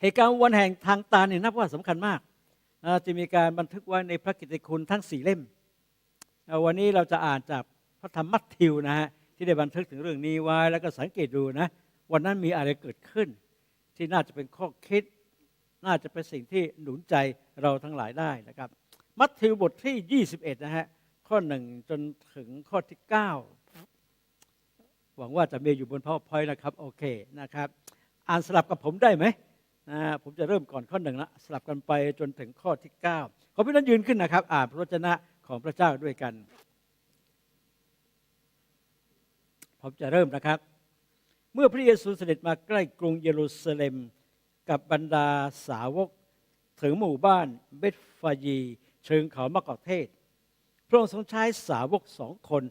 เหตุการณ์วันแห่งทางตาเนี่ยนับว่าสำคัญมาก จะมีการบันทึกไว้ในพระกิตติคุณทั้งสี่เล่ม วันนี้เราจะอ่านจากพระธรรมมัทธิวนะฮะที่ได้บันทึกถึงเรื่องนี้ไว้แล้วก็สังเกตดูนะวันนั้นมีอะไรเกิดขึ้น ที่น่าจะเป็นข้อคิด น่าจะเป็นสิ่งที่หนุนใจเราทั้งหลายได้นะครับ มัทธิวบทที่ 21 นะฮะข้อหนึ่งจนถึงข้อที่ 9 หวังว่าจะมีอยู่บนพ o w e r p o i n t นะครับ โอเคนะครับ อ่านสลับกับผมได้ไหม นะผมจะเริ่มก่อนข้อหนึ่งละสลับกันไปจนถึงข้อที่ 9 ขอพี่นั้นยืนขึ้นนะครับ อ่านพระวจนะของพระเจ้าด้วยกัน ผมจะเริ่มนะครับ เมื่อพระเยซูเสด็จมาใกล้กรุงเยรูซาเล็มกับบรรดาสาวกถึงหมู่บ้านเบธฟายี เชิงเขามะกอกเทศ พระองค์ทรงใช้สาวกสองคน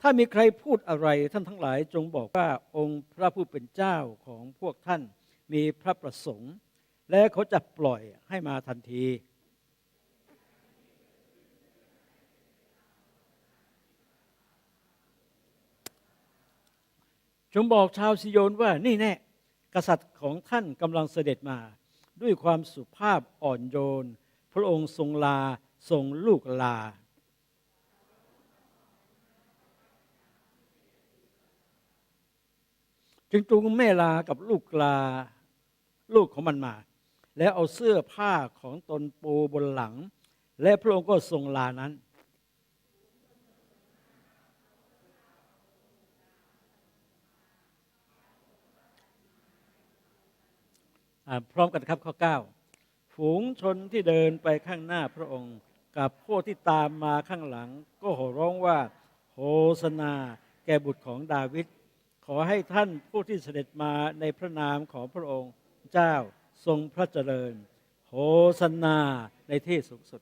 ถ้ามีใครพูดอะไรท่านทั้งหลายจงบอกว่าองค์พระผู้เป็นเจ้าของพวกท่านมีพระประสงค์ และเขาจะปล่อยให้มาทันที จงบอกชาวซิโยนว่านี่แน่กษัตริย์ของท่านกำลังเสด็จมา ด้วยความสุภาพอ่อนโยน พระองค์ทรงลาทรงลูกลา จึงจูงแม่ลากับลูกลาลูกของมันมา แล้วเอาเสื้อผ้าของตนปูบนหลัง และพระองค์ก็ทรงลานั้น พร้อมกันครับข้อ 9 ฝูงชนที่เดินไปข้างหน้าพระองค์ กับพวกที่ตามมาข้างหลัง ก็โห่ร้องว่า โฮสนา แก่บุตรของดาวิด อให้ท่านผู้ที่เสด็จมาในพระนามของพระองค์เจ้าทรงพระเจริญโฮสนาในที่สูงสุด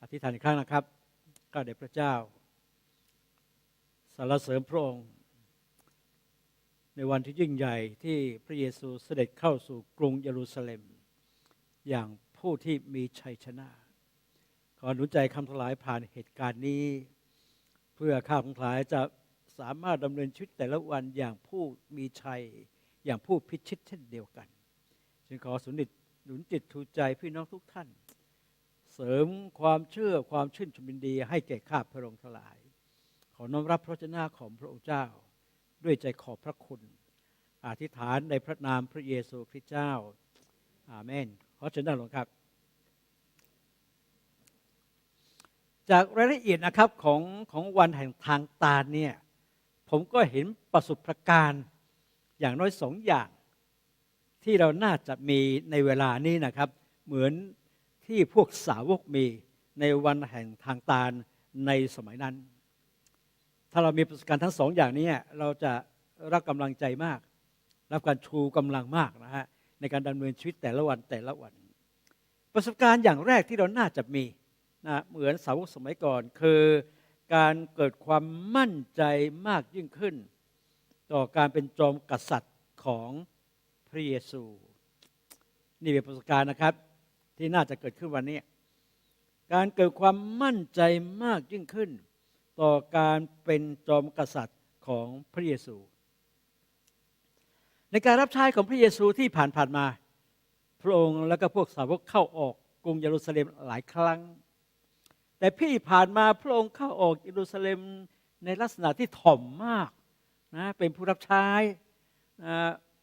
อธิษฐานอีกครั้งนะครับก้าเดชพระเจ้าสรรเสริญพระองค์ ในวันที่ยิ่งใหญ่ที่พระเยซูเสด็จเข้าสู่กรุงเยรูซาเล็ม อย่างผู้ที่มีชัยชนะ ขอหนุนใจคำทลายผ่านเหตุการณ์นี้ เพื่อข้าพงหลายจะ สามารถดำเนินชีวิตแต่ละวันอย่างผู้มีชัย อย่างผู้พิชิตเช่นเดียวกัน จึงขอสุนิตหนุนจิตทูใจพี่น้องทุกท่าน เสริมความเชื่อความชื่นชมยินดีให้แก่ข้าพระองค์ทลาย ขอน้อมรับพระเจ้าของพระองค์เจ้า ด้วยใจขอบพระคุณ อธิษฐานในพระนามพระเยซูคริสต์เจ้า อาเมน ขอเชิญด้านหลวงครับจากรายละเอียดนะครับของของวันแห่งทางตาเนี่ย ผมก็เห็นประสบการณ์อย่างน้อยสองอย่าง ที่เราน่าจะมีในเวลานี้นะครับ เหมือนที่พวกสาวกมีในวันแห่งทางตาลในสมัยนั้น ถ้าเรามีประสบการณ์ทั้งสองอย่างนี้เราจะรับกำลังใจมาก รับการชูกำลังมากนะฮะในการดำเนินชีวิตแต่ละวันแต่ละวัน ประสบการณ์อย่างแรกที่เราน่าจะมีนะเหมือนสาวกสมัยก่อน คือ การเกิดความมั่นใจมากยิ่งขึ้น ต่อการเป็นจอมกษัตริย์ของพระเยซู นี่เป็นประสบการณ์นะครับ ที่น่าจะเกิดขึ้นวันนี้ การเกิดความมั่นใจมากยิ่งขึ้น ต่อการเป็นจอมกษัตริย์ของพระเยซู ในการรับใช้ของพระเยซูที่ผ่านผ่านมา พระองค์และก็พวกสาวกเข้าออกกรุงเยรูซาเล็มหลายครั้ง แต่พี่ผ่านมาพระองค์เข้าออกเยรูซาเล็มในลักษณะที่ถ่อมมากนะเป็นผู้รับใช้นะ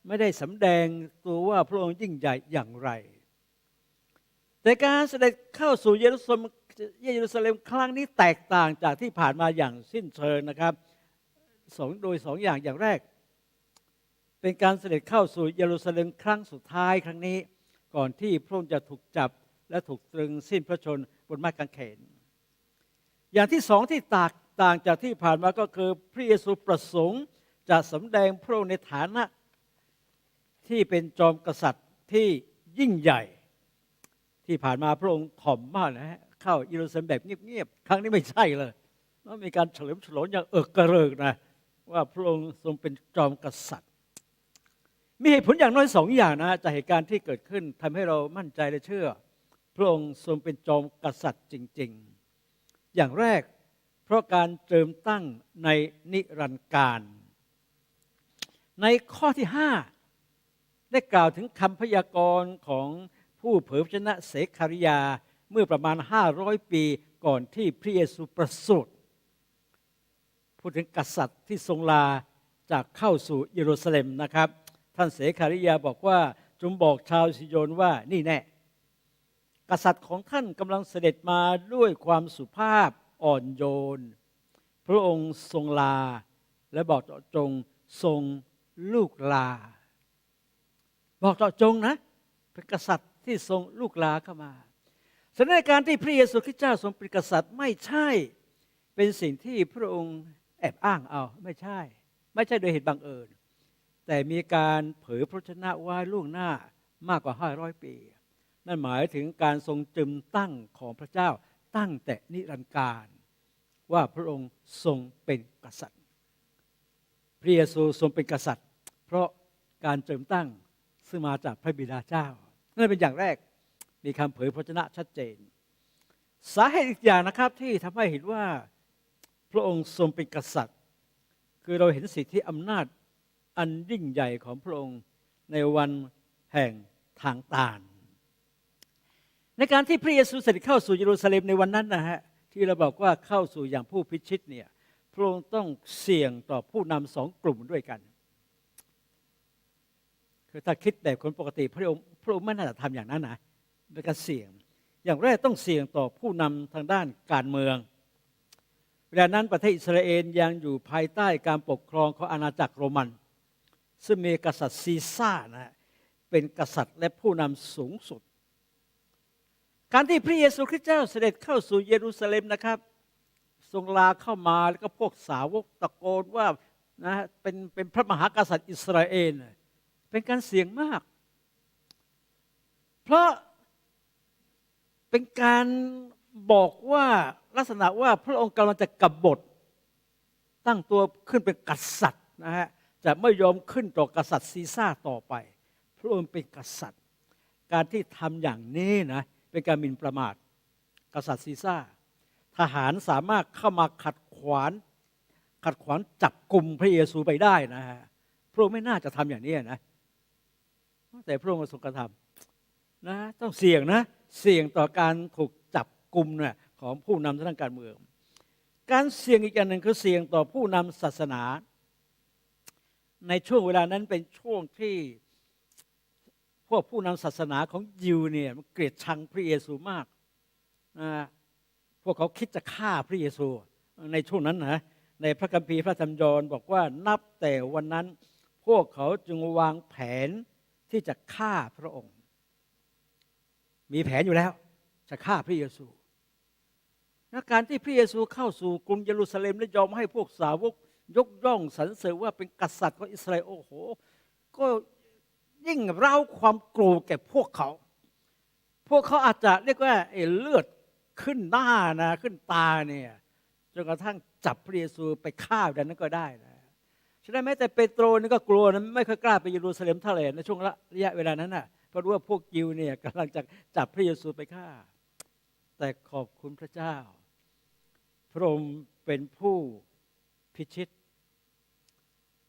ไม่ได้สำแดงตัวว่าพระองค์ยิ่งใหญ่อย่างไร แต่การเสด็จเข้าสู่เยรูซาเล็มเยรูซาเล็มครั้งนี้แตกต่างจากที่ผ่านมาอย่างสิ้นเชิงนะครับสองโดยสองอย่างอย่างแรก เป็นการเสด็จเข้าสู่เยรูซาเล็มครั้งสุดท้ายครั้งนี้ ก่อนที่พระองค์จะถูกจับและถูกตรึงสิ้นพระชนบนไม้กางเขน อย่างที่สองที่ตากต่างจากที่ผ่านมาก็คือพระเยซูประสงค์จะสำแดงพระองค์ในฐานะที่เป็นจอมกษัตริย์ที่ยิ่งใหญ่ ที่ผ่านมาพระองค์ถ่อมมากนะฮะเข้าเยรูซาเล็มแบบเงียบๆครั้งนี้ไม่ใช่เลยแล้วมีการเฉลิมฉลองอย่างเอิกกระเริกนะว่าพระองค์ทรงเป็นจอมกษัตริย์ มีเหตุผลอย่างน้อยสองอย่างนะจากเหตุการณ์ที่เกิดขึ้นทำให้เรามั่นใจและเชื่อ พระองค์ทรงเป็นจอมกษัตริย์จริง ๆ อย่างแรก เพราะการเจิมตั้งในนิรันดร์การ ในข้อที่ 5 ได้กล่าวถึงคำพยากรณ์ของผู้เผยพระชนะเสคาริยาเมื่อประมาณ 500 ปีก่อนที่พระเยซูประสูติพูดถึงกษัตริย์ที่ทรงลาจากเข้าสู่เยรูซาเล็มนะครับ ท่านเสคาริยาบอกว่าจงบอกชาวซิโยนว่านี่แน่ กษัตริย์ของท่านกำลังเสด็จมาด้วยความสุภาพอ่อนโยน พระองค์ทรงลา และบอกเจาะจงทรงลูกลา บอกเจาะจงนะเป็นกษัตริย์ที่ทรงลูกลาเข้ามาสถานการณ์ที่พระเยซูคริสต์เจ้าทรงเป็นกษัตริย์ไม่ใช่เป็นสิ่งที่พระองค์แอบอ้างเอาไม่ใช่ ไม่ใช่โดยเหตุบังเอิญ แต่มีการเผยพระชนะไว้ล่วงหน้ามากกว่า 500 ปี นั่นหมายถึงการทรงจึมตั้งของพระเจ้าตั้งแต่นิรันดร์การ ว่าพระองค์ทรงเป็นกษัตริย์ พระเยซูทรงเป็นกษัตริย์ เพราะการเจิมตั้งซึ่งมาจากพระบิดาเจ้านั่นเป็นอย่างแรกมีคำเผยพระชนะชัดเจน สาเหตุอีกอย่างนะครับที่ทำให้เห็นว่าพระองค์ทรงเป็นกษัตริย์ คือเราเห็นสิทธิอำนาจอันยิ่งใหญ่ของพระองค์ในวันแห่งทางตาน ในการที่พระเยซูเสด็จเข้าสู่เยรูซาเล็มในวันนั้นนะฮะที่เราบอกว่าเข้าสู่อย่างผู้พิชิตเนี่ยพระองค์ต้องเสี่ยงต่อผู้นำสองกลุ่มด้วยกัน คือถ้าคิดแบบคนปกติพระองค์พระองค์ไม่น่าจะทำอย่างนั้นนะในการเสี่ยง อย่างแรกต้องเสี่ยงต่อผู้นำทางด้านการเมืองเวลานั้นประเทศอิสราเอลยังอยู่ภายใต้การปกครองของอาณาจักรโรมัน ซึ่งมีกษัตริย์ซีซ่านะเป็นกษัตริย์และผู้นำสูงสุด การที่พระเยซูคริสต์เจ้าเสด็จเข้าสู่เยรูซาเล็มนะครับ ทรงลาเข้ามาแล้วก็พวกสาวกตะโกนว่านะเป็นเป็นพระมหากษัตริย์อิสราเอลเป็นการเสี่ยงมาก เพราะเป็นการบอกว่าลักษณะว่าพระองค์กำลังจะกบฏตั้งตัวขึ้นเป็นกษัตริย์นะฮะจะไม่ยอมขึ้นต่อกษัตริย์ซีซ่าต่อไป พระองค์เป็นกษัตริย์ การที่ทำอย่างนี้นะเป็นการหมิ่นประมาท กษัตริย์ซีซ่า ทหารสามารถเข้ามาขัดขวางขัดขวางจับกลุ่มพระเยซูไปได้นะฮะพระองค์ไม่น่าจะทำอย่างนี้นะแต่พระองค์ทรงกระทำนะต้องเสี่ยงนะเสี่ยงต่อการถูกจับกลุ่มนะของผู้นำทางการเมือง การเสี่ยงอีกอย่างหนึ่งคือเสี่ยงต่อผู้นำศาสนา ในช่วงเวลานั้นเป็นช่วงที่ พวกผู้นำศาสนาของยิวเนี่ยมันเกลียดชังพระเยซูมากนะพวกเขาคิดจะฆ่าพระเยซูในช่วงนั้นนะในพระคัมภีร์พระธรรมยอนบอกว่านับแต่วันนั้น พวกเขาจึงวางแผนที่จะฆ่าพระองค์ มีแผนอยู่แล้ว จะฆ่าพระเยซูและการที่พระเยซูเข้าสู่กรุงเยรูซาเล็มและยอมให้พวกสาวกยกย่องสรรเสริญว่าเป็นกษัตริย์ของอิสราเอลโอ้โห ก็ ยิ่งเร้าความกลัวแก่พวกเขา พวกเขาอาจจะเรียกว่าเลือดขึ้นหน้านะขึ้นตาเนี่ยจนกระทั่งจับพระเยซูไปฆ่าดังนั้นก็ได้นะฉะนั้นแม้แต่เปโตรนี่ก็กลัวนะไม่ค่อยกล้าไปเยรูซาเล็มเท่าไหร่ในช่วงระยะเวลานั้นนะ่ะเพราะรู้ว่าพวกยิวเนี่ยกำลังจะจับพระเยซูไปฆ่า แต่ขอบคุณพระเจ้า พระองค์เป็นผู้พิชิต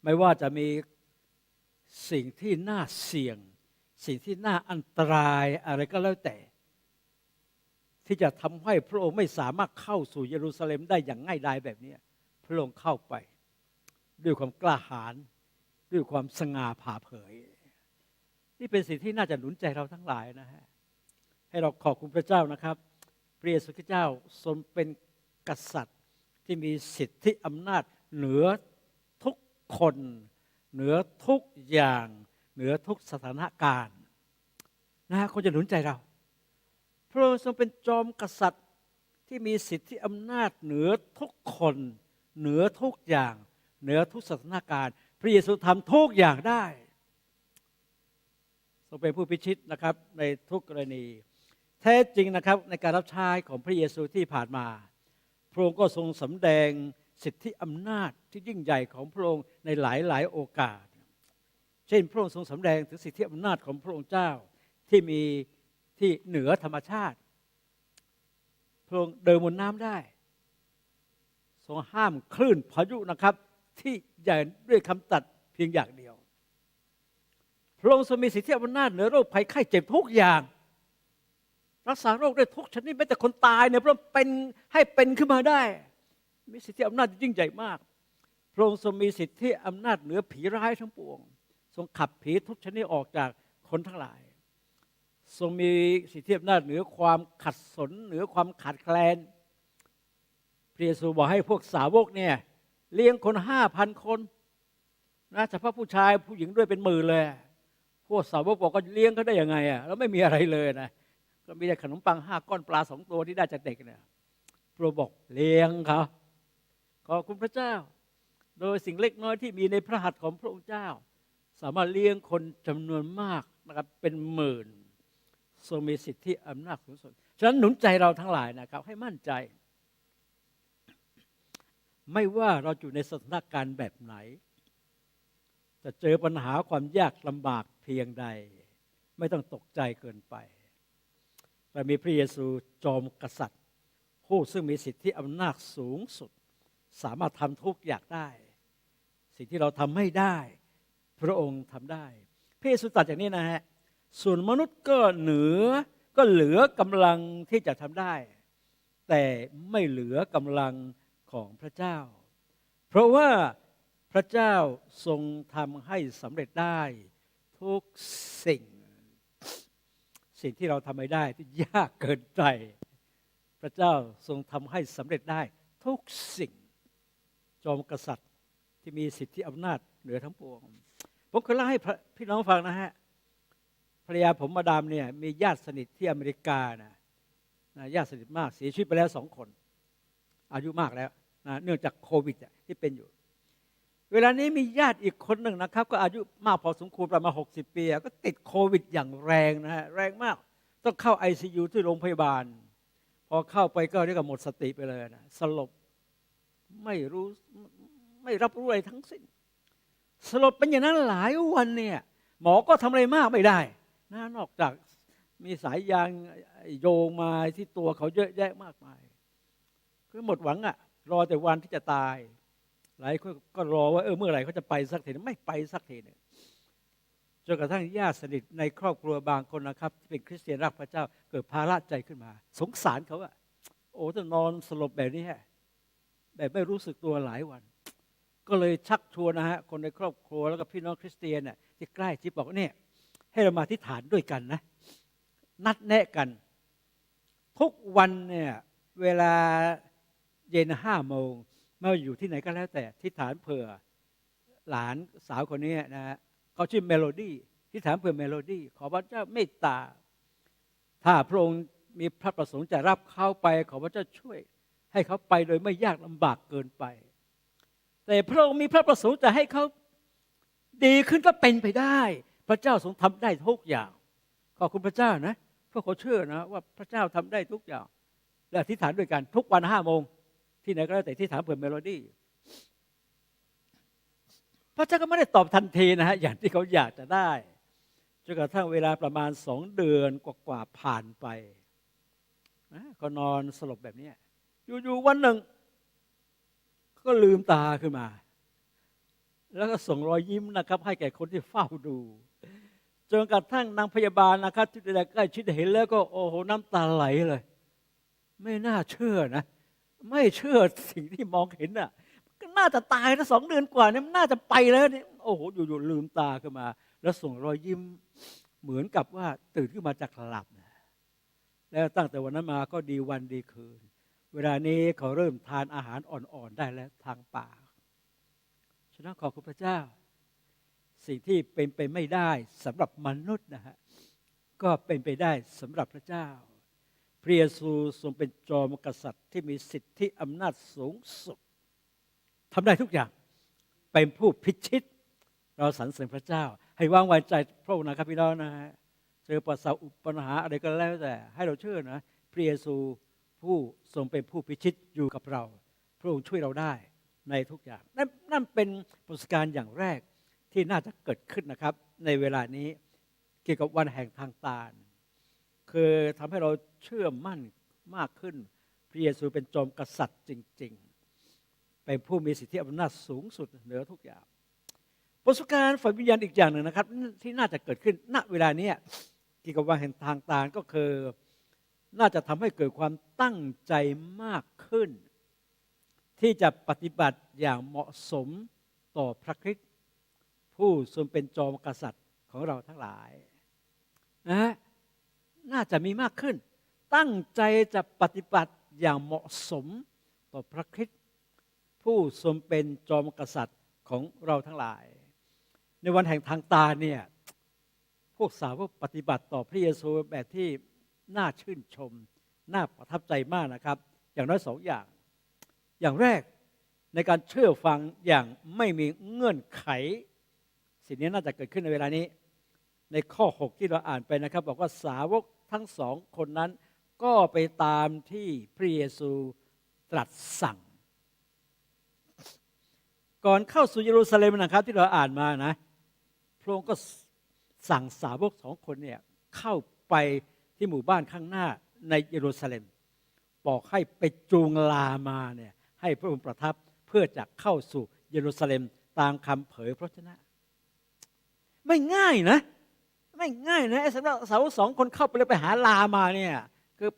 ไม่ว่าจะมี สิ่งที่น่าเสี่ยง สิ่งที่น่าอันตรายอะไรก็แล้วแต่ ที่จะทำให้พระองค์ไม่สามารถเข้าสู่เยรูซาเล็มได้อย่างง่ายดายแบบนี้พระองค์เข้าไป ด้วยความกล้าหาญด้วยความสง่าผ่าเผย นี่เป็นสิ่งที่น่าจะหนุนใจเราทั้งหลายนะฮะให้เราขอบคุณพระเจ้านะครับพระเยซูคริสต์เจ้าทรงเป็นกษัตริย์ที่มีสิทธิอำนาจเหนือทุกคน เหนือทุกอย่าง เหนือทุกสถานการณ์นะคนจะหนุนใจเรา พระองค์ทรงเป็นจอมกษัตริย์ที่มีสิทธิอำนาจเหนือทุกคน เหนือทุกอย่าง เหนือทุกสถานการณ์ พระเยซูทำทุกอย่างได้ทรงเป็นผู้พิชิตนะครับในทุกกรณี แท้จริงนะครับในการรับใช้ของพระเยซูที่ผ่านมา พระองค์ก็ทรงสำแดง สิทธิอำนาจที่ยิ่งใหญ่ของพระองค์ในหลายหลายโอกาส เช่นพระองค์ทรงสำแดงถึงสิทธิอำนาจของพระองค์เจ้าที่มีที่เหนือธรรมชาติ พระองค์เดินบนน้ำได้ ทรงห้ามคลื่นพายุนะครับ ที่ใหญ่ด้วยคำตัดเพียงอย่างเดียว พระองค์ทรงมีสิทธิอำนาจเหนือโรคภัยไข้เจ็บทุกอย่าง รักษาโรคได้ทุกชนิดแม้แต่คนตายเนี่ยพระองค์เป็นให้เป็นขึ้นมาได้ มีสิทธิอำนาจยิ่งใหญ่มาก พระองค์ทรงมีสิทธิอำนาจเหนือผีร้ายทั้งปวง ทรงขับผีทุกชนิดออกจากคนทั้งหลาย ทรงมีสิทธิอำนาจเหนือความขัดสนเหนือความขาดแคลน พระเยซูบอกให้พวกสาวกเนี่ยเลี้ยงคนห้าพันคนนะเฉพาะผู้ชายผู้หญิงด้วยเป็นหมื่นเลย พวกสาวกบอกก็เลี้ยงเขาได้ยังไงอะแล้วไม่มีอะไรเลยนะก็มีแต่ขนมปังห้าก้อนปลาสองตัวที่ได้จากเด็กเนี่ยพระองค์บอกเลี้ยงเขา ขอบคุณพระเจ้า โดยสิ่งเล็กน้อยที่มีในพระหัตถ์ของพระองค์เจ้า สามารถเลี้ยงคนจำนวนมากนะครับเป็นหมื่นทรงมีสิทธิอำนาจสูงสุดฉะนั้นหนุนใจเราทั้งหลายนะครับ ให้มั่นใจ ไม่ว่าเราอยู่ในสถานการณ์แบบไหน จะเจอปัญหาความยากลำบากเพียงใด ไม่ต้องตกใจเกินไปเรามีพระเยซูจอมกษัตริย์ ผู้ซึ่งมีสิทธิอำนาจสูงสุด สามารถทำทุกอย่างได้ สิ่งที่เราทำไม่ได้ พระองค์ทำได้พระเยซูตรัสอย่างนี้นะฮะส่วนมนุษย์ก็เหนือก็เหลือกำลังที่จะทำได้ แต่ไม่เหลือกำลังของพระเจ้า เพราะว่าพระเจ้าทรงทำให้สำเร็จได้ ทุกสิ่ง สิ่งที่เราทำไม่ได้ที่ยากเกินใจ พระเจ้าทรงทำให้สำเร็จได้ทุกสิ่ง อมกษัตริย์ที่มีสิทธิอำนาจเหนือทั้งปวง ผมเคยเล่าให้พี่น้องฟังนะฮะภรรยาผมมาดามเนี่ยมีญาติสนิทที่อเมริกานะนะญาติสนิทมากเสียชีวิตไปแล้วสองคน อายุมากแล้วนะเนื่องจากโควิดที่เป็นอยู่ เวลานี้มีญาติอีกคนหนึ่งนะครับ ก็อายุมากพอสมควรประมาณหกสิบปี ก็ติดโควิดอย่างแรงนะฮะแรงมากต้องเข้า ICU ที่โรงพยาบาล พอเข้าไปก็เรียกว่าหมดสติไปเลยนะสลบ ไม่รู้ไม่รับรู้อะไรทั้งสิ้น สลบเป็นอย่างนั้นหลายวันเนี่ย หมอก็ทำอะไรมากไม่ได้นะนอกจากมีสายยางโยงมาที่ตัวเขาเยอะแยะมากมาย คือหมดหวังอะรอแต่วันที่จะตาย หลายคนก็รอว่าเออเมื่อไหร่เขาจะไปสักทีไม่ไปสักทีนึ่งจนกระทั่งญาติสนิทในครอบครัวบางคนนะครับที่เป็นคริสเตียนรักพระเจ้าเกิดภาระใจขึ้นมา สงสารเขาอะโอ้จะนอนสลบแบบนี้ฮะ แบบไม่รู้สึกตัวหลายวัน ก็เลยชักชวนนะฮะคนในครอบครัวแล้วก็พี่น้องคริสเตียนเนี่ยที่ใกล้ชิดบอกว่าเนี่ยให้เรามาที่ฐานด้วยกันนะ นัดแนะกัน ทุกวันเนี่ยเวลาเย็นห้าโมงไม่ว่าอยู่ที่ไหนก็แล้วแต่ที่ฐานเผื่อหลานสาวคนนี้นะฮะเขาชื่อเมโลดี้ที่ฐานเผื่อเมโลดี้ขอพระเจ้าเมตตา ถ้าพระองค์มีพระประสงค์จะรับเข้าไป ขอพระเจ้าช่วย ให้เขาไปโดยไม่ยากลำบากเกินไป แต่พระองค์มีพระประสงค์จะให้เขาดีขึ้นก็เป็นไปได้ พระเจ้าทรงทำได้ทุกอย่าง ขอบคุณพระเจ้านะพวกเขาเชื่อนะว่าพระเจ้าทำได้ทุกอย่าง และอธิษฐานด้วยกันทุกวันห้าโมงที่ไหนก็แล้วแต่ที่ถามเผื่อเมโลดี้พระเจ้าก็ไม่ได้ตอบทันทีนะฮะอย่างที่เขาอยากจะได้จนกระทั่งเวลาประมาณสองเดือนกว่าๆผ่านไปนะก็นอนสลบแบบนี้ อยู่ๆวันหนึ่ง ก็ลืมตาขึ้นมา แล้วก็ส่งรอยยิ้มนะครับ ให้แก่คนที่เฝ้าดูจนกระทั่งนางพยาบาลนะครับที่ได้ใกล้ชิดเห็นแล้วก็โอ้โหน้ำตาไหลเลย ไม่น่าเชื่อนะ ไม่เชื่อสิ่งที่มองเห็นอะก็น่าจะตายถ้าสองเดือนกว่าเนี่ยน่าจะไปแล้วนี่โอ้โหอยู่ๆลืมตาขึ้นมา แล้วส่งรอยยิ้มเหมือนกับว่าตื่นขึ้นมาจากหลับ แล้วตั้งแต่วันนั้นมาก็ดีวันดีคืน เวลานี้เขาเริ่มทานอาหารอ่อนๆได้แล้วทางปากฉะนั้นขอบคุณพระเจ้า สิ่งที่เป็นไปไม่ได้สำหรับมนุษย์นะฮะก็เป็นไปได้สำหรับพระเจ้า พระเยซูทรงเป็นจอมกษัตริย์ที่มีสิทธิอำนาจสูงสุดทำได้ทุกอย่างเป็นผู้พิชิต เราสรรเสริญพระเจ้า ให้วางไว้ใจพระองค์นะครับพี่น้องนะฮะเจอปัสสาวะปัญหาอะไรก็แล้วแต่ ให้เราเชื่อนะพระเยซู ผู้ทรงเป็นผู้พิชิตอยู่กับเรา พระองค์ช่วยเราได้ในทุกอย่าง นั่นนั่นเป็นประสบการณ์อย่างแรกที่น่าจะเกิดขึ้นนะครับ ในเวลานี้เกี่ยวกับวันแห่งทางตาลคือทำให้เราเชื่อมั่นมากขึ้น พระเยซูเป็นจอมกษัตริย์จริง ๆ เป็นผู้มีสิทธิอำนาจสูงสุดเหนือทุกอย่าง ประสบการณ์ฝ่ายวิญญาณอีกอย่างหนึ่งนะครับ ที่น่าจะเกิดขึ้นณเวลานี้เกี่ยวกับวันแห่งทางตาลก็คือ น่าจะทำให้เกิดความตั้งใจมากขึ้น ที่จะปฏิบัติอย่างเหมาะสมต่อพระคริสต์ผู้ทรงเป็นจอมกษัตริย์ของเราทั้งหลายนะน่าจะมีมากขึ้น ตั้งใจจะปฏิบัติอย่างเหมาะสมต่อพระคริสต์ผู้ทรงเป็นจอมกษัตริย์ของเราทั้งหลาย ในวันแห่งทางตาเนี่ยพวกสาวกปฏิบัติต่อพระเยซูแบบที่ น่าชื่นชม น่าประทับใจมากนะครับ อย่างน้อยสองอย่าง อย่างแรกในการเชื่อฟังอย่างไม่มีเงื่อนไข สิ่งนี้น่าจะเกิดขึ้นในเวลานี้ ในข้อ 6 ที่เราอ่านไปนะครับ บอกว่าสาวกทั้งสองคนนั้น ก็ไปตามที่พระเยซูตรัสสั่ง ก่อนเข้าสู่เยรูซาเล็มนะครับ ที่เราอ่านมานะพระองค์ก็สั่งสาวกสองคนเนี่ยเข้าไป ที่หมู่บ้านข้างหน้าในเยรูซาเล็ม บอกให้ไปจูงลามาเนี่ยให้พระองค์ประทับเพื่อจะเข้าสู่เยรูซาเล็มตามคำเผยพระชนะ ไม่ง่ายนะ ไม่ง่ายนะไอ้สำหรับสาวสองคนเข้าไปเลยไปหาลามาเนี่ยคือ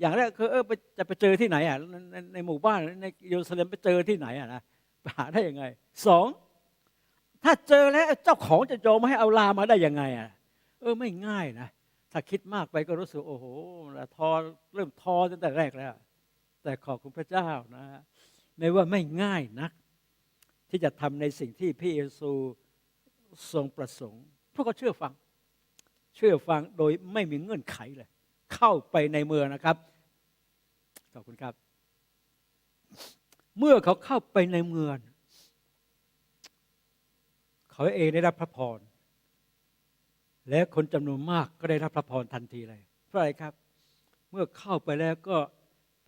อย่างแรกคือเออจะไปเจอที่ไหนอะในในหมู่บ้านในเยรูซาเล็มไปเจอที่ไหนอะนะไปหาได้ยังไงสองถ้าเจอแล้วเจ้าของจะยอมให้เอาลามาได้ยังไงอะเออไม่ง่ายนะ ถ้าคิดมากไปก็รู้สึกโอ้โหทอเริ่มทอตั้งแต่แรกแล้ว แต่ขอบคุณพระเจ้านะไม่ว่าไม่ง่ายนัก ที่จะทำในสิ่งที่พระเยซูทรงประสงค์พวกเขาเชื่อฟัง เชื่อฟังโดยไม่มีเงื่อนไขเลย เข้าไปในเมืองนะครับขอบคุณครับ เมื่อเขาเข้าไปในเมืองเขาเองได้รับพระพร และคนจำนวนมากก็ได้รับพระพรทันทีเลยเพราะอะไรครับ เมื่อเข้าไปแล้วก็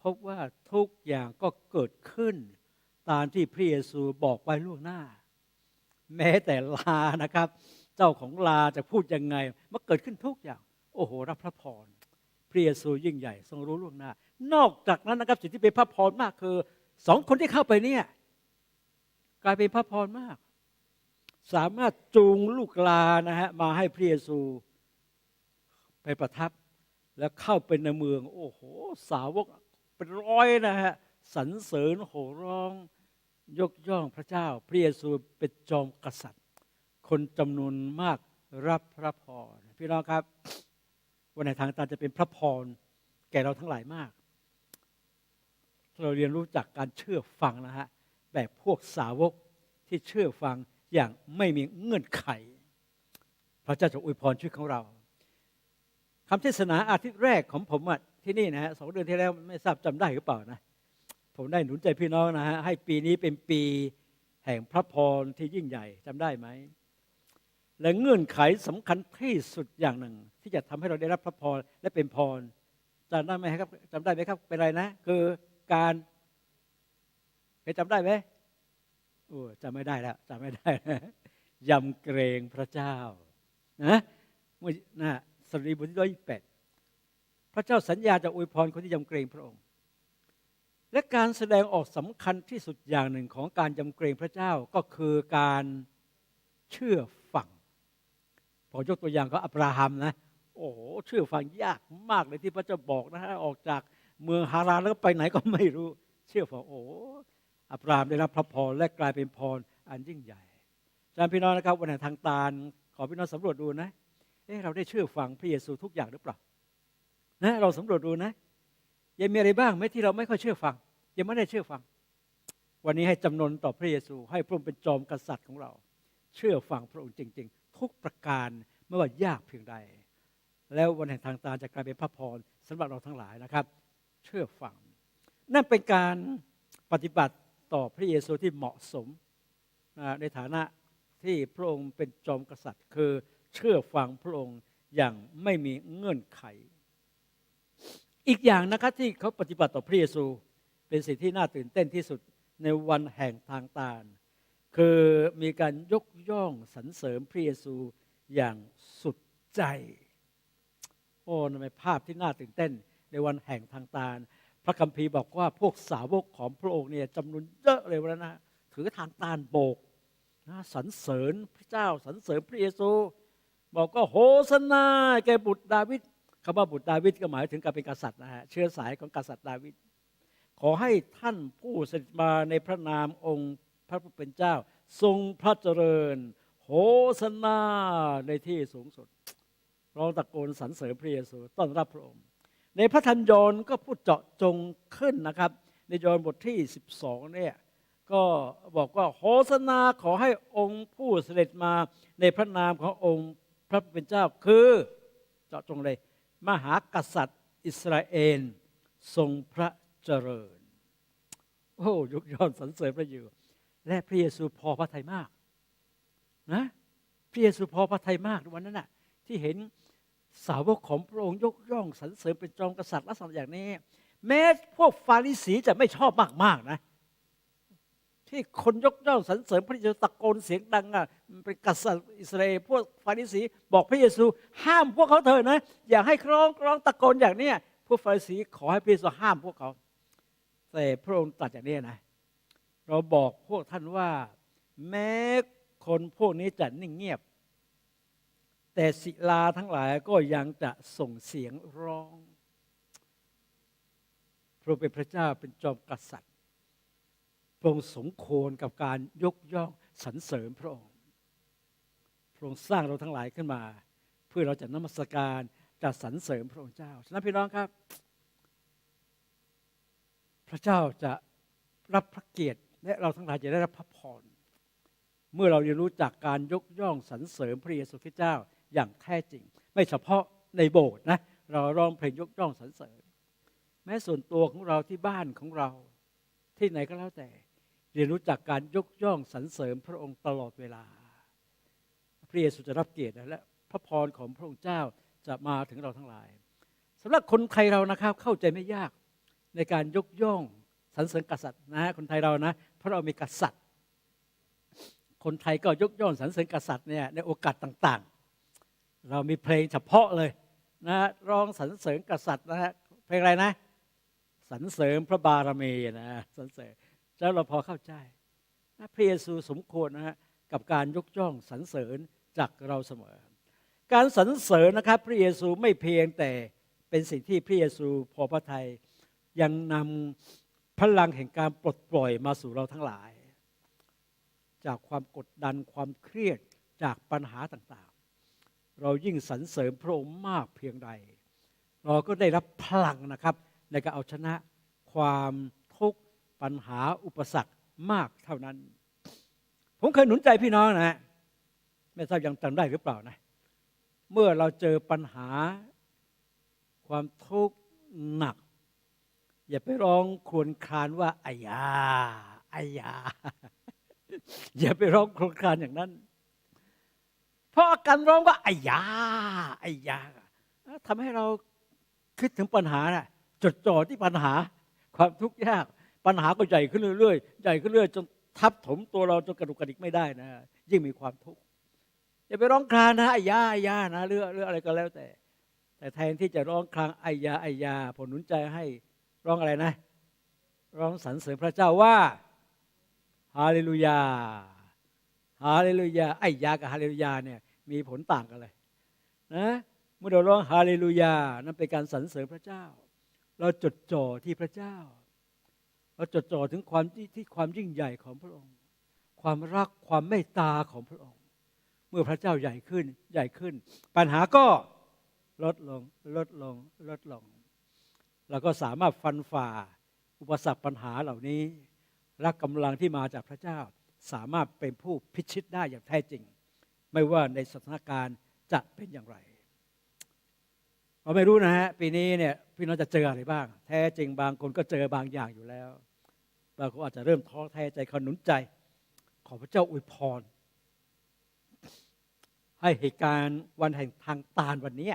พบว่าทุกอย่างก็เกิดขึ้น ตามที่พระเยซูบอกไว้ล่วงหน้า แม้แต่ลานะครับ เจ้าของลาจะพูดยังไงมันเกิดขึ้นทุกอย่าง โอ้โห รับพระพรพระเยซูยิ่งใหญ่ทรงรู้ล่วงหน้า นอกจากนั้นนะครับสิ่งที่เป็นพระพรมากคือสองคนที่เข้าไปเนี่ยกลายเป็นพระพรมาก สามารถจูงลูกลานะฮะมาให้พระเยซูไปประทับ แล้วเข้าไปในเมือง โอ้โห สาวกเป็นร้อยนะฮะสรรเสริญโห่ร้อง ยกย่องพระเจ้า พระเยซูเป็นจอมกษัตริย์ คนจำนวนมากรับพระพรพี่น้องครับ วันในทางตาจะเป็นพระพรแก่เราทั้งหลายมาก เราเรียนรู้จากการเชื่อฟังนะฮะแบบพวกสาวกที่เชื่อฟัง อย่างไม่มีเงื่อนไข พระเจ้าจะอวยพรชีวิตของเราคำเทศนาอาทิตย์แรกของผมที่นี่นะฮะสองเดือนที่แล้วไม่ทราบจำได้หรือเปล่านะ ผมได้หนุนใจพี่น้องนะฮะให้ปีนี้เป็นปีแห่งพระพรที่ยิ่งใหญ่จำได้ไหมและเงื่อนไขสำคัญที่สุดอย่างหนึ่ง ที่จะทำให้เราได้รับพระพรและเป็นพรจำได้ไหมครับจำได้ไหมครับเป็นอะไรนะ คือการเคยจำได้ไหม โอ้จำไม่ได้แล้วจำไม่ได้ยำเกรงพระเจ้านะเมื่อนะสรีบุตรที่ร้อยแปดพระเจ้าสัญญาจะอวยพรคนที่ยำเกรงพระองค์ และการแสดงออกสำคัญที่สุดอย่างหนึ่งของการยำเกรงพระเจ้าก็คือการเชื่อฟังพอยกตัวอย่างก็อับราฮัมนะโอ้โหเชื่อฟังยากมากเลยที่พระเจ้าบอกนะฮะออกจากเมืองฮารานแล้วไปไหนก็ไม่รู้ เชื่อฟังโอ้ อับราฮัมได้รับพระพรและกลายเป็นพรอันยิ่งใหญ่อาจารย์พี่น้องนะครับวันไหนทางตาลขอพี่น้องสำรวจดูนะเอ๊ะเราได้เชื่อฟังพระเยซูทุกอย่างหรือเปล่านะเราสำรวจดูนะยังมีอะไรบ้างไหมที่เราไม่ค่อยเชื่อฟัง ยังไม่ได้เชื่อฟัง วันนี้ให้จำนนต่อพระเยซู ให้พระองค์เป็นจอมกษัตริย์ของเรา เชื่อฟังพระองค์จริง ๆ ทุกประการไม่ว่ายากเพียงใด แล้ววันแห่งทางตาจะกลายเป็นพระพรสำหรับเราทั้งหลายนะครับ เชื่อฟัง นั่นเป็นการปฏิบัติ ต่อพระเยซูที่เหมาะสมในฐานะที่พระองค์เป็นจอมกษัตริย์ คือเชื่อฟังพระองค์อย่างไม่มีเงื่อนไข อีกอย่างนะครับที่เขาปฏิบัติต่อพระเยซู เป็นสิ่งที่น่าตื่นเต้นที่สุดในวันแห่งทางตาลคือมีการยกย่องสรรเสริมพระเยซูอย่างสุดใจ โอ้ทำไมภาพที่น่าตื่นเต้นในวันแห่งทางตาล ระคัมภีร์บอกว่าพวกสาวกของพระองค์เนี่ยจำนวนเยอะเลยวนนั้นะถือทางตาลโบกนะสรรเสริญพระเจ้าสรรเสริญพระเยซู บอกก็โฮสนาแกบุตรดาวิดคำว่าบุตรดาวิดก็หมายถึงการเป็นกษัตริย์นะฮะเชื้อสายของกษัตริย์ดาวิดขอให้ท่านผู้เสด็จมาในพระนามองค์พระผู้เป็นเจ้า ทรงพระเจริญโฮสนาในที่สูงสุดร้องตะโกนสรรเสริญพระเยซูต้อนรับพระองค์ ในพระธัญญนก็พูดเจาะจงขึ้นนะครับ ในยอห์นบทที่ 12 เนี่ยก็บอกว่าโฮสนาขอให้องค์ผู้เสด็จมาในพระนามขององค์พระผู้เป็นเจ้าคือเจาะจงเลย มหากษัตริย์อิสราเอลทรงพระเจริญ โอ้ยกย่องสรรเสริญพระเยซูและพระเยซูพอพระทัยมากนะพระเยซูพอพระทัยมากวันนั้นน่ะที่เห็น สาวกของพระองค์ยกย่องสรรเสริญเป็นจอมกษัตริย์ลักษณะอย่างนี้ แม้พวกฟาริสีจะไม่ชอบมากๆนะ ที่คนยกย่องสรรเสริญพระเยซูตะโกนเสียงดังอะเป็นกษัตริย์อิสราเอลพวกฟาริสีบอกพระเยซู ห้ามพวกเขาเถอะนะ อย่าให้คร้องร้องตะโกนอย่างเนี้ยพวกฟาริสีขอให้พระเยซูห้ามพวกเขา แต่พระองค์ตรัสอย่างนี้นะ เราบอกพวกท่านว่า แม้คนพวกนี้จะนิ่งเงียบ แต่ศิลาทั้งหลายก็ยังจะส่งเสียงร้อง พระเป็นพระเจ้าเป็นจอมกษัตริย์พระองค์สมควรกับการยกย่องสรรเสริญพระองค์พระองค์สร้างเราทั้งหลายขึ้นมา เพื่อเราจะนมัสการจะสรรเสริญพระองค์เจ้าฉะนั้นพี่น้องครับ พระเจ้าจะรับพระเกียรติและเราทั้งหลายจะได้รับพระพรเมื่อเราเรียนรู้จากการยกย่องสรรเสริญพระเยซูคริสต์เจ้า อย่างแท้จริง ไม่เฉพาะในโบสถ์นะเราร้องเพลงยกย่องสรรเสริญ แม้ส่วนตัวของเราที่บ้านของเรา ที่ไหนก็แล้วแต่ เรียนรู้จากการยกย่องสรรเสริญพระองค์ตลอดเวลา พระเยซูจะรับเกียรติและพระพรของพระองค์เจ้าจะมาถึงเราทั้งหลายสำหรับคนไทยเรานะครับเข้าใจไม่ยากในการยกย่องสรรเสริญกษัตริย์นะคนไทยเรานะ เพราะเรามีกษัตริย์ คนไทยก็ยกย่องสรรเสริญกษัตริย์เนี่ยในโอกาสต่าง เรามีเพลงเฉพาะเลยนะร้องสรรเสริญกษัตริย์นะฮะเพลงอะไรนะสรรเสริญพระบารมีนะสรรเสริญแล้วเราพอเข้าใจนะพระเยซูสมควรนะฮะกับการยกย่องสรรเสริญจากเราเสมอ การสรรเสริญนะครับ พระเยซูไม่เพียงแต่เป็นสิ่งที่พระเยซูพอพระทัยยังนำพลังแห่งการปลดปล่อยมาสู่เราทั้งหลาย จากความกดดันความเครียดจากปัญหาต่าง เรายิ่งสรรเสริญพระองค์มากเพียงใด เราก็ได้รับพลังนะครับ ในการเอาชนะความทุกข์ปัญหาอุปสรรคมากเท่านั้น ผมเคยหนุนใจพี่น้องนะไม่ทราบยังจำได้หรือเปล่านะ เมื่อเราเจอปัญหาความทุกข์หนัก อย่าไปร้องครวญครานว่าอายาอายา อย่าไปร้องครวญครานอย่างนั้น เพราะอาการร้องว่าอายาอายาทำให้เราคิดถึงปัญหาน่ะจดจ่อที่ปัญหา ความทุกข์ยาก ปัญหาก็ใหญ่ขึ้นเรื่อยๆ ใหญ่ขึ้นเรื่อยจนทับถมตัวเราจนกระดุกกระดิกไม่ได้นะ ยิ่งมีความทุกข์อย่าไปร้องครานนะอายาอายานะเรื่องเรื่องอะไรก็แล้วแต่ แต่แทนที่จะร้องครางอายาอายาผมหนุนใจให้ร้องอะไรนะ ร้องสรรเสริญพระเจ้าว่าฮาเลลูยา ฮาเลลูยาไอ้ยากับฮาเลลูยาเนี่ยมีผลต่างกันเลยนะเมื่อเราร้องฮาเลลูยานั่นเป็นการสรรเสริญพระเจ้า เราจดจ่อที่พระเจ้า เราจดจ่อถึงความที่ที่ความยิ่งใหญ่ของพระองค์ ความรักความเมตตาของพระองค์ เมื่อพระเจ้าใหญ่ขึ้นใหญ่ขึ้น ปัญหาก็ลดลงลดลงลดลงเราก็สามารถฟันฝ่า อุปสรรคปัญหาเหล่านี้รักกำลังที่มาจากพระเจ้า สามารถเป็นผู้พิชิตได้อย่างแท้จริง ไม่ว่าในสถานการณ์จะเป็นอย่างไร เราไม่รู้นะฮะปีนี้เนี่ยพี่น้องจะเจออะไรบ้าง แท้จริงบางคนก็เจอบางอย่างอยู่แล้วบางคนอาจจะเริ่มท้อแท้ใจขนุนใจ ขอพระเจ้าอวยพร ให้เหตุการณ์วันแห่งทางตาลวันนี้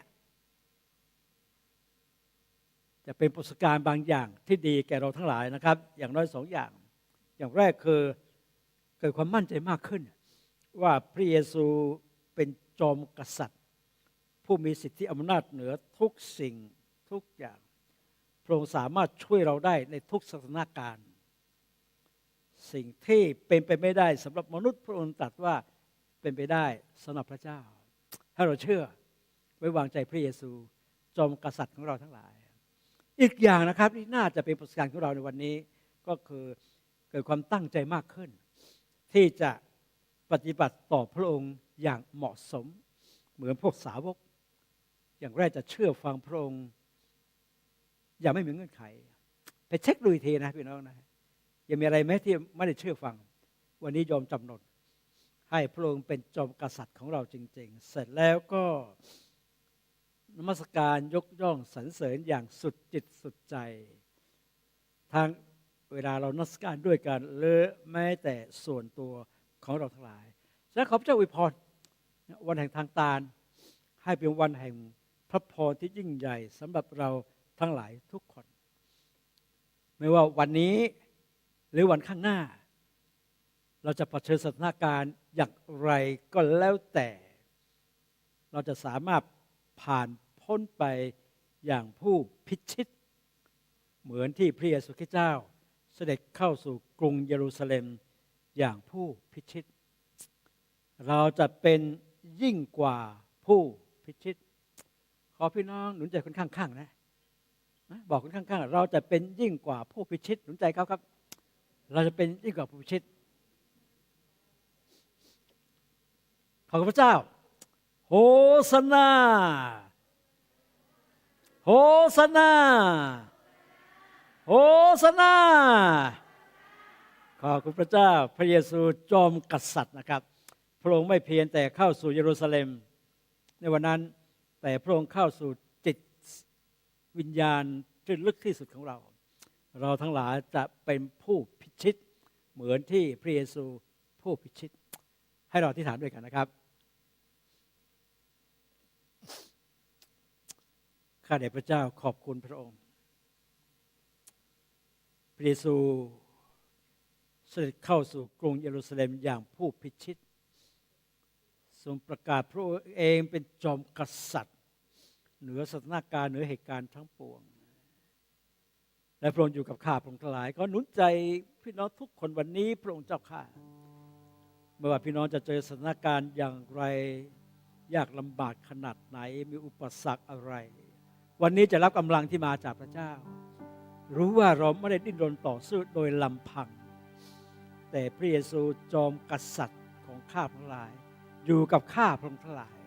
จะเป็นประสบการณ์บางอย่างที่ดีแก่เราทั้งหลายนะครับ อย่างน้อยสองอย่าง อย่างแรกคือ กิดความมั่นใจมากขึ้น ว่าพระเยซูเป็นจอมกษัตริย์ ผู้มีสิทธิอำนาจเหนือทุกสิ่งทุกอย่าง พระองค์สามารถช่วยเราได้ในทุกสถานการณ์ สิ่งที่เป็นไปไม่ได้สำหรับมนุษย์พระองค์ตรัสว่าเป็นไปได้สำหรับพระเจ้าถ้เราเชื่อไว้วางใจพระเยซู จอมกษัตริย์ของเราทั้งหลาย อีกอย่างนะครับที่น่าจะเป็นประสบการณ์ของเราในวันนี้ก็คือเกิดความตั้งใจมากขึ้น ที่จะปฏิบัติต่อพระองค์อย่างเหมาะสม เหมือนพวกสาวก อย่างแรกจะเชื่อฟังพระองค์ อย่าไม่มีเงื่อนไข ไปเช็คดูอีกทีนะพี่น้องนะยังมีอะไรไหมที่ไม่ได้เชื่อฟัง วันนี้ยอมจำนนให้พระองค์เป็นจอมกษัตริย์ของเราจริง ๆ เสร็จแล้วก็นมัสการยกย่องสรรเสริญอย่างสุดจิตสุดใจ ทาง เวลาเรานัสการด้วยกันหรือแม้แต่ส่วนตัวของเราทั้งหลายและขอพระเจ้าอวยพรวันแห่งทางตาล ให้เป็นวันแห่งพระพรที่ยิ่งใหญ่สำหรับเราทั้งหลายทุกคน ไม่ว่าวันนี้หรือวันข้างหน้า เราจะเผชิญสถานการณ์อย่างไรก็แล้วแต่ เราจะสามารถผ่านพ้นไปอย่างผู้พิชิต เหมือนที่พระเยซูคริสต์เจ้า เสด็จเข้าสู่กรุงเยรูซาเล็มอย่างผู้พิชิต เราจะเป็นยิ่งกว่าผู้พิชิต ขอพี่น้องหนุนใจคนข้างๆนะบอกคนข้างๆ เราจะเป็นยิ่งกว่าผู้พิชิต หนุนใจเขาครับ เราจะเป็นยิ่งกว่าผู้พิชิต ขอบพระเจ้าโฮสนาโฮสนา โฮสนาขอบคุณพระเจ้าพระเยซูจอมกษัตริย์นะครับ พระองค์ไม่เพียงแต่เข้าสู่เยรูซาเล็ม ในวันนั้นแต่พระองค์เข้าสู่จิตวิญญาณที่ลึกที่สุดของเรา เราทั้งหลายจะเป็นผู้พิชิตเหมือนที่พระเยซูผู้พิชิต ให้เราอธิษฐานด้วยกันนะครับข้าแต่พระเจ้าขอบคุณพระองค์ พระเยซูเสด็จเข้าสู่กรุงเยรูซาเล็มอย่างผู้พิชิตทรงประกาศพระองค์เองเป็นจอมกษัตริย์ เหนือสถานการณ์เหนือเหตุการณ์ทั้งปวง และพระองค์อยู่กับข้าพระองค์ทั้งหลาย ก็หนุนใจพี่น้องทุกคนวันนี้พระองค์เจ้าข้าไม่ว่าพี่น้องจะเจอสถานการณ์อย่างไรยากลำบากขนาดไหนมีอุปสรรคอะไร วันนี้จะรับกำลังที่มาจากพระเจ้า รู้ว่าเราไม่ได้ดิ้นรนต่อสู้โดยลำพัง แต่พระเยซูจอมกษัตริย์ของข้าพระลาย อยู่กับข้าพระองค์ทลาย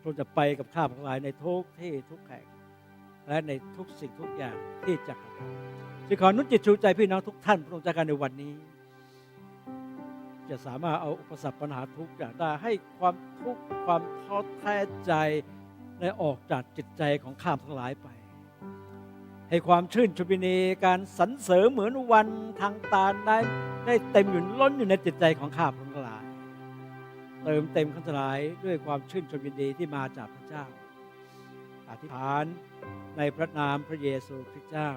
พระองค์จะไปกับข้าพระลายในทุกที่ทุกแห่งและในทุกสิ่งทุกอย่างที่จะกระทำจึงขอนุนจิตชูใจพี่น้องทุกท่านพระองค์จัดการในวันนี้ จะสามารถเอาอุปสรรคปัญหาทุกอย่างได้ให้ความทุกข์ความท้อแท้ใจได้ออกจากจิตใจของข้ามทั้งหลายไป ให้ความชื่นชมยินดีการสรรเสริมเหมือนวันทางตาได้ได้เต็มอยู่ล้นอยู่ในจิตใจของข้าพทั้งหลาย เติมเต็มข้าทั้งหลายด้วยความชื่นชมยินดีที่มาจากพระเจ้า อธิษฐานในพระนามพระเยซูคริสต์เจ้า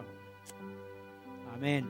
อาเมน